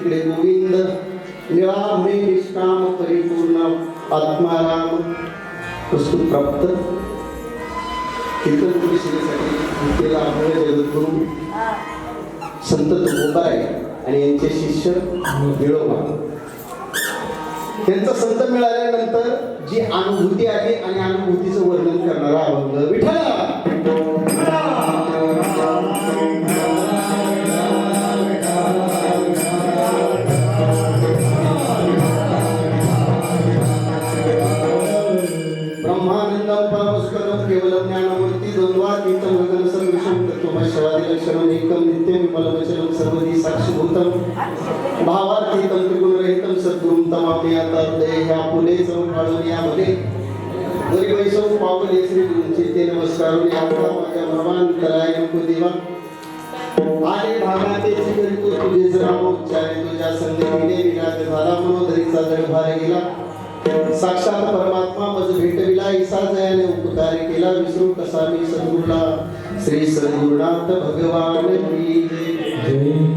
तिकडे गोविंद निराभय निष्काम परिपूर्ण आत्माराम वस्तू प्राप्त कीर्तन परिषदेसाठी केला आपल्या जगद्गुरु. संत तुकोबाय आणि यांचे शिष्य निळोबा त्यांचा संत मिळाल्यानंतर जी अनुभूती आहे आणि अनुभूतीचं वर्णन करणारा अभंग विठ्ठल. ब्रह्मानंदं परमस्करं केवलं ज्ञानमूर्ती द्वंद्वातीतं गगन सदृशं तत्त्वमश्वादिलक्षणम् एकं नित्यं विमलमचलं सर्वदी साक्षीभूतं भावातीतं त्रिगुणरहितं सद्गुरुं तमापि आता हृदय ह्या फुले चौकाळून यामध्ये. गरीब वैसव पावले श्री गुरुंचे ते नमस्कारून यात्रा माझ्या भगवांतराय नको देवा. आले भागाते भागातेची करीतो तुझे नाम उच्चारे तुझ्या संगतीने विनाश झाला मनोदरीचा जगभार गेला. साक्षात परमात्मा मज भेटविला ईसा जयाने उपकार केला विसरू कसा मी सद्गुरुला श्री सद्गुरुनाथ भगवान की जय.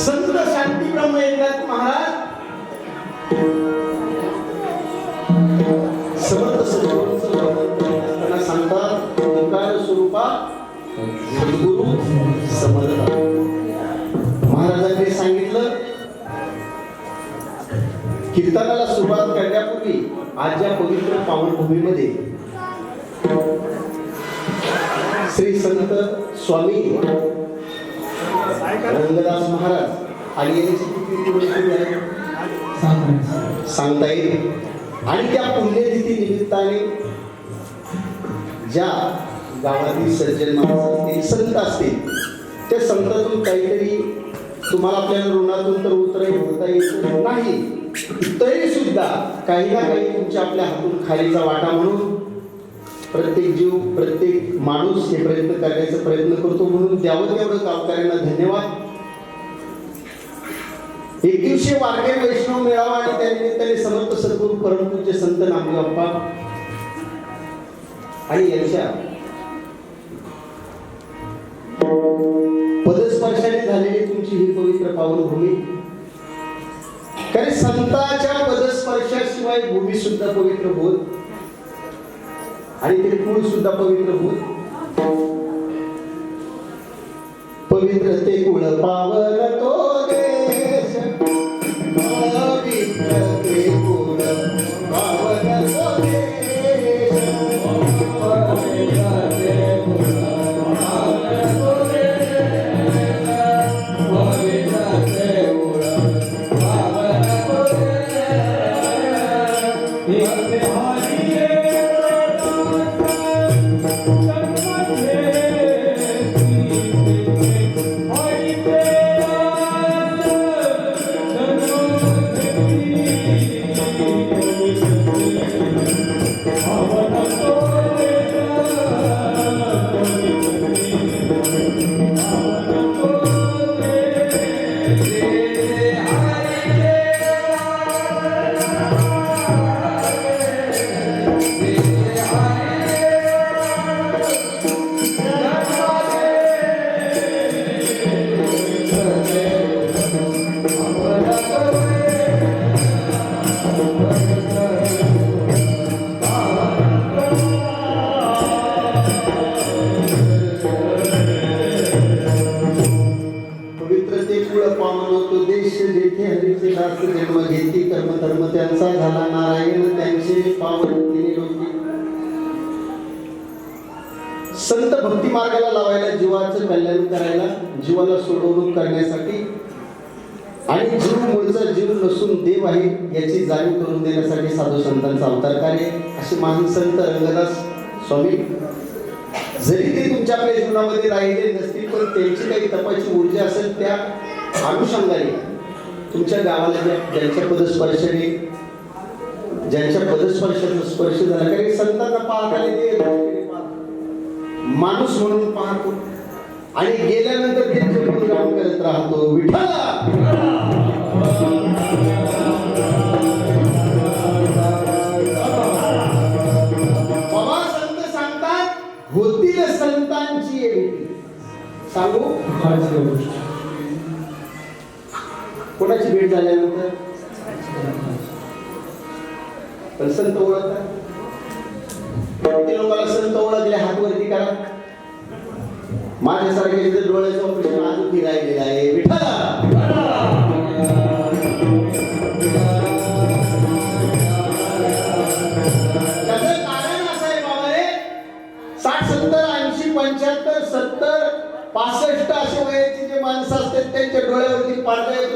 संत शांती ब्रह्म एकनाथ महाराज. समर्थ सद्गुरूंचं सांगतात ओंकार स्वरूपात सद्गुरु समर्थ. महाराजांनी सांगितलं कीर्तनाला सुरुवात करण्यापूर्वी आज या पवित्र पावनभूमीमध्ये श्री संत स्वामी रंगदास महाराज आणि यांची किती आहे? सांगता येईल आणि त्या पुण्यतिथी निमित्ताने ज्या गावातील सज्जन माणसं संत असतील त्या संतातून काहीतरी तुम्हाला आपल्या ऋणातून तर उतराई होता येत नाही तरी सुद्धा काही ना काही तुमच्या आपल्या हातून खालीचा वाटा म्हणून प्रत्येक जीव प्रत्येक माणूस हे प्रयत्न करण्याचा प्रयत्न करतो म्हणून द्यावं तेवढं गावकऱ्यांना धन्यवाद. एक दिवशी वारकरी वैष्णव मिळावा आणि त्या निमित्ताने समर्थ सद्गुरू परमपूज्य संत नामदेव अप्पा. आणि यांच्या पदस्पर्शाने झालेली तुमची ही पवित्र पावनभूमी. कारण संताच्या पदस्पर्शाशिवाय भूमी सुद्धा पवित्र होत आणि ते कुळ सुद्धा पवित्र होत पवित्र ते कुळ पावन संत भक्ती मार्गाला लावायला जीवाचं कल्याण करायला जीवाला सोडवणूक करण्यासाठी. आणि जीव मूळचा जीव नसून देव आहे याची जाणीव करून देण्यासाठी साधू संतांचा अवतार कार्य. असे महान संत रंगदास स्वामी जरी ते तुमच्या आपल्या जीवनामध्ये राहिले नसतील पण त्यांची काही तपाची ऊर्जा असेल त्या अनुषंगाने तुमच्या गावाला ज्यांच्या पदस्पर्शाने ज्यांच्या पदस्पर्शाचा स्पर्श झाला कारण संतांना पाहता ते माणूस म्हणून पाहतो. आणि गेल्यानंतर त्यांचे गुणगान करत राहतो विठ्ठला! बाबा संत सांगतात होतील संतांची येईल सांगू? कोणाची भेट झाल्यानंतर? पण संत ओळखतात.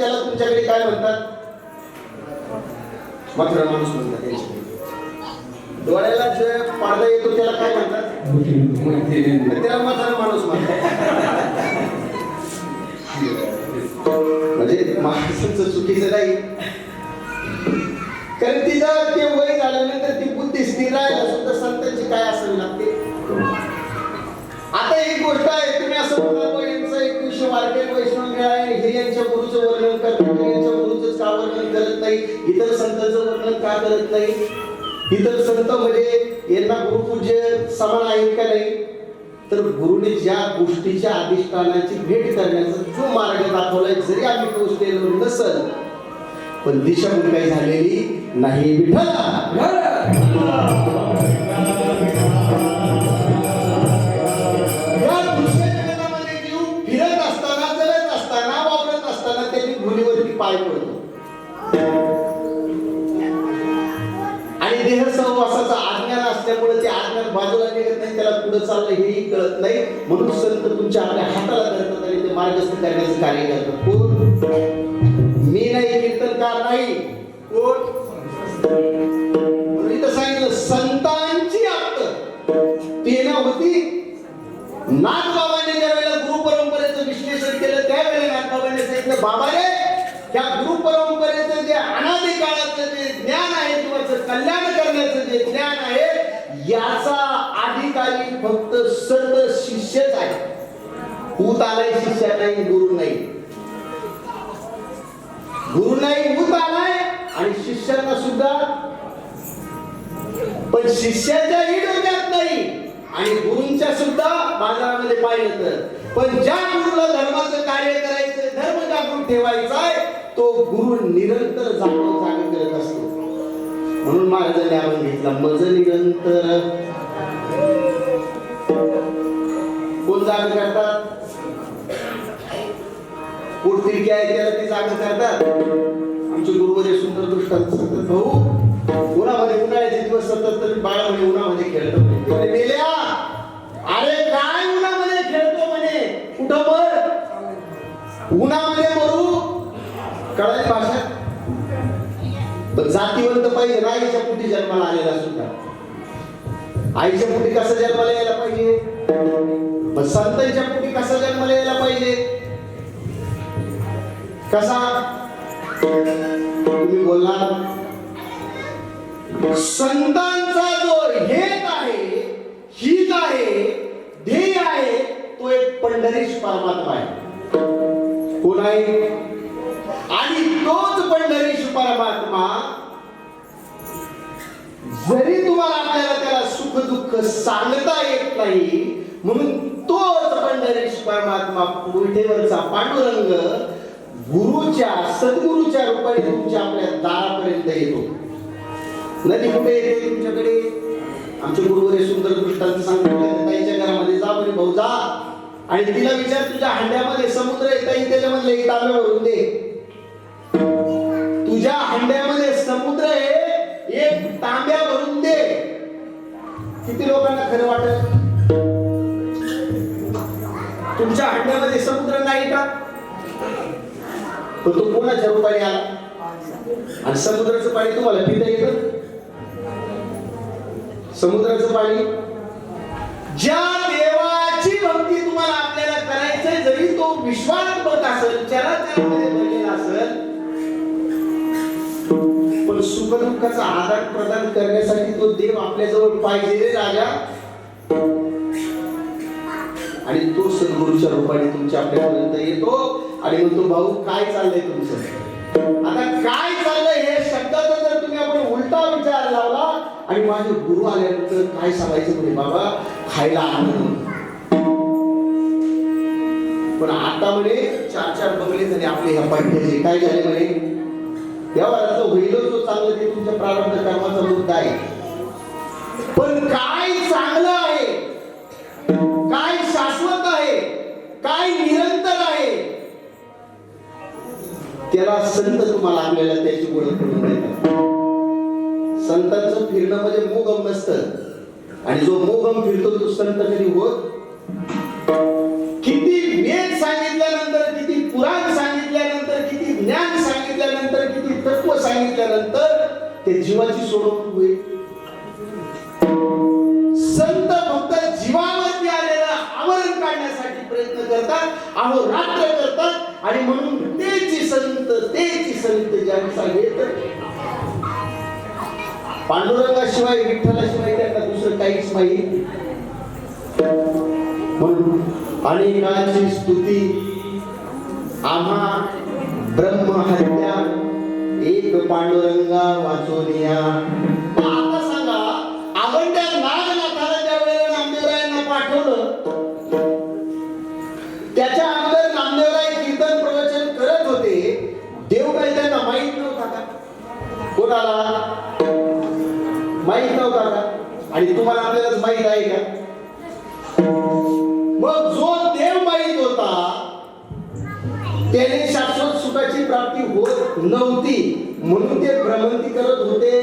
त्याला तुमच्याकडे काय म्हणतात? मात्र माणूस म्हणतात डोळ्याला जे पाडदा येतो त्याला काय म्हणतात? त्याला मात्र माणूस म्हणतात. म्हणजे माणसाचं चुकीचं नाही. नाही. इतर संतांचं वर्णन का करत नाही? इतर संत म्हणजे यांना गुरुपूज्य समान आहे का नाही? तर गुरुने ज्या गोष्टीच्या अधिष्ठानाची भेट करण्याचा जो मार्ग दाखवलाय जरी आम्ही पोहोचलेलो नसल पण दिशाभूल काही झालेली नाही. विठ्ठला! फिरत असताना चलत असताना वापरत असताना त्यांनी भुलीवरती पाय पडतो पुढे चाललं हेही कळत नाही. म्हणून संत तुमच्या आपल्या हाताला धरतात आणि ते मार्गस्थ करण्याचं कार्य करतात. कोण? मी नाही कीर्तनकार नाही. कोण? इथं सांगितलं संतांची आप्त तेना होती. नाथबाबांनी ज्या वेळेला गुरु परंपरेचं विश्लेषण केलं त्यावेळेला नाथबाबांनी सांगितलं बाबा रे त्या गुरु परंपरेचं जे अनादी काळाचं जे ज्ञान आहे किंवा कल्याण करण्याचं जे ज्ञान आहे याचा ठिकाणी फक्त संत शिष्यच आहे भूत आलाय शिष्य नाही गुरु नाही. गुरु नाही भूत आलाय आणि शिष्यांना सुद्धा. पण शिष्याच्या ही डोक्यात नाही आणि गुरूंच्या सुद्धा बाजारामध्ये पाहिलं तर. पण ज्या गुरुला धर्माचं कार्य करायचं धर्म जागृत ठेवायचा आहे तो गुरु निरंतर जागृत जागे करत असतो. म्हणून महाराजांनी आपण घेतला मज निरंतर कोण जाग करतात? पोटतिरकी आहे त्याला ते जाग करतात? आमचे गुरुवारी सुंदर दृष्टांत सांगतात भाऊ उन्हामध्ये उन्हाळ्याचे दिवस सतत तरी बाळा उन्हामध्ये खेळतो. म्हणे "मेल्या, अरे काय उन्हामध्ये खेळतो म्हणे? कुठं बर? उन्हामध्ये मरू? कळाली भाषा? पण जातीवंत पाहिजे ना आईच्या पोटी जन्माला आलेला सुद्धा. आईच्या पोटी कसा जन्माला यायला पाहिजे? पण संतांच्या पोटी कसा जन्माला यायला पाहिजे? कसा? तुम्ही बोलणार? संतांचा जो हेत आहे हित आहे ध्येय आहे तो एक पंढरीश परमात्मा आहे. कोण आहे? आणि तोच पंढरीश परमात्मा जरी तुम्हाला सुख दुःख सांगता येत नाही. म्हणून तोच पंढरीश परमात्मा विठेवरचा पांडुरंग गुरुच्या सद्गुरूच्या रूपाने तुमच्या आपल्या दारापर्यंत येतो. नदी कुठे येते तुमच्याकडे? आमचे गुरुवरे सुंदर दृष्टांत सांगितलं ताईच्या घरामध्ये जा म्हणे भाऊ जा. आणि तिला विचार तुझ्या हंड्यामध्ये समुद्र आहे ताई त्याच्यामधले एक तांबे भरून दे. तुझ्या हंड्यामध्ये समुद्र आहे एक तांब्या किती लोकांना खरं वाटत तुमच्या हंड्यामध्ये समुद्र नाही का? पण तो कोणाच्या रूपाने आला? आणि समुद्राचं पाणी तुम्हाला पिता येतं? समुद्राचं पाणी? ज्या देवाची भक्ती तुम्हाला आपल्याला करायचंय जरी तो विश्वात्मक असेल चराचरामध्ये भरलेला असेल सुखदुःखाचा आदान प्रदान करण्यासाठी तो देव आपल्याजवळ पाहिजे राजा. आणि तो सद्गुरूच्या रूपाने तुमच्या आपल्यापर्यंत येतो. आणि म्हणतो भाऊ काय चाललंय तुमचं? आता काय चाललंय हे शब्दाचा जर तुम्ही आपण उलटा विचार लावला आणि माझे गुरु आल्यानंतर काय सांगायचं म्हणजे बाबा खायला आनंद पण आता म्हणे चार चार बंगले झाले आपले ह्या पाठ्याचे काय झाले म्हणे देवा वराचं होईलच जो चांगलं ते तुमच्या प्रारंभ कर्माचा मुद्दा आहे. पण काय चांगलं आहे? काय शाश्वत आहे? काय निरंतर आहे? त्याला संत तुम्हाला आपल्याला त्याची ओळख करून देतात. संतांचं फिरणं म्हणजे मोगम नसतं. आणि जो मोगम फिरतो तो संत कधी होत ते जीवाची सोडवणूक होईल. संत फक्त जीवावरती आलेलं आवरण काढण्यासाठी प्रयत्न करतात अहो रात्र करतात आणि म्हणून तेची संत तेची संत ज्यांनी सांगितलं पांडुरंगाशिवाय विठ्ठलाशिवाय त्यांना दुसरं काहीच नाही. म्हणून अनेकांची स्तुती आम्हा ब्रह्महत्या एक पांडुरंगा वाचोनिया आता सांगा आपण त्या नागनाथाला ज्या वेळेला नामदेवरायांना पाठवलं त्याच्या अगोदर नामदेवराय कीर्तन प्रवचन करत होते. देव काही त्यांना माहीत नव्हता का? कोणाला? माहीत नव्हता का? आणि तुम्हाला आपल्यालाच माहीत आहे का? नव्हती. म्हणून ते भ्रमंती करत होते.